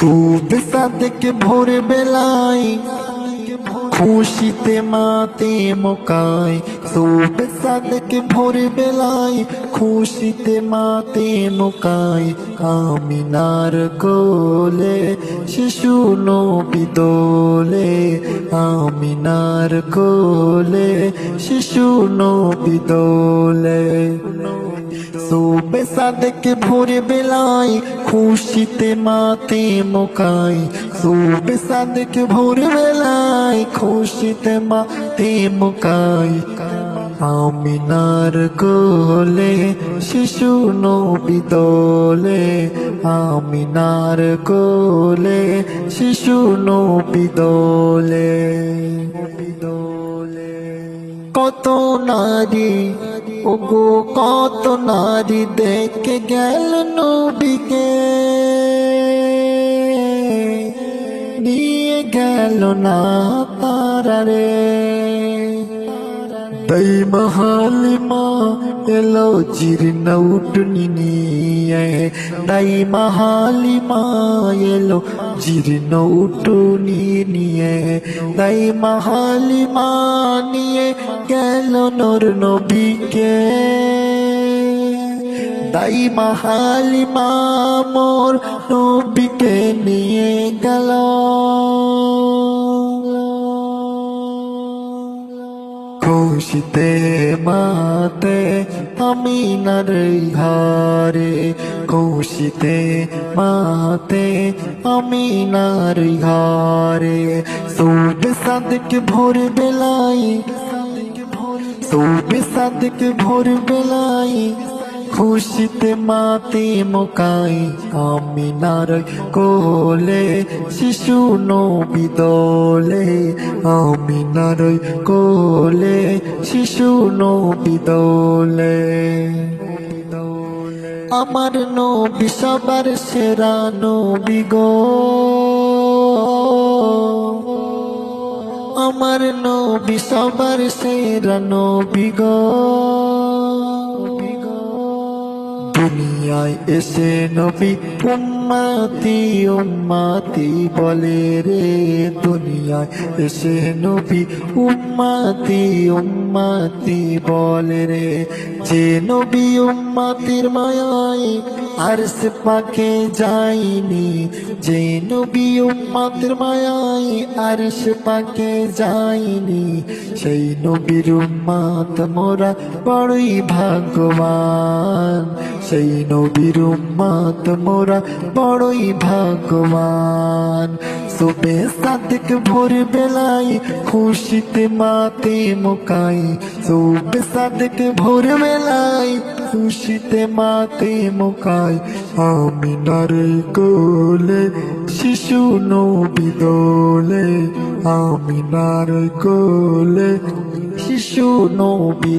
সুবে সাদেকে ভোর বেলায়, খুশিতে মাতে মোকায়। সুবে সাদেকে ভোর বেলায়, খুশিতে মাতে মোকায়। আমিনার কোলে, শিশু নবী দোলে। আমিনার কোলে, শিশু নবী দোলে। সুবে সাদেকে ভোরে বেলায় খুশিতে মাতে মোকাই সুবে সাদেকে ভোরে বেলায় খুশিতে মাতে মোকাই আমিনার কোলে শিশু নবী আমিনার কোলে শিশু নবী দোলে। কত নারী ওগো কত নারী দেখে গেল নবীকে। নিয়ে গেল না তারা রে তাই মহালিমা এলো জীর্ণ উঠনি নিয়ে তাই মহালিমা এলো জীর্ণ উঠনি নিয়ে তাই মহালিমা নিয়ে গেল নর নবীকে। তাই মহালিমা মোর নবীকে নিয়ে গেল। খুশিতে মাতে আমি নার ঘরে। খুশিতে মাতে আমি নার ঘরে। সুদ সাদক ভোর বেলাই সুদ সাদক ভোর বেলাই খুশিতে মাতে মোকাই আমিনার কোলে, শিশু নবী দোলে আমিনার কোলে, শিশু নবী দোলে। আমার নবী সবার সেরা নবী গো। আমার নবী সবার সেরা নবী গো। দুনিয়ায় এসে নবী উম্মাতি উম্মাতি বলে রে দুনিয়ায় এসে নবী উম্মাতি উম্মাতি বলে রে যে নবী উম্মাতির মায়ায় আর সে পাকে যায়নি, যে নবী উম্মাতির মায়ায় আর সে পাকে যায়নি, সেই নবীর উম্মাত মোরা বড়ই ভাগ্যবান, সেই নবীর উম্মাত মোরা বড়ই ভাগ্যবান। সুবে সাদিক ভোর বেলায় খুশিতে মাতে মোকাই সুবে সাদিক ভোর বেলায় খুশিতে মাতে মোকায়। আমি নারে কোলে শিশু নবী দোলে। আমিনার কোলে শিশু নবী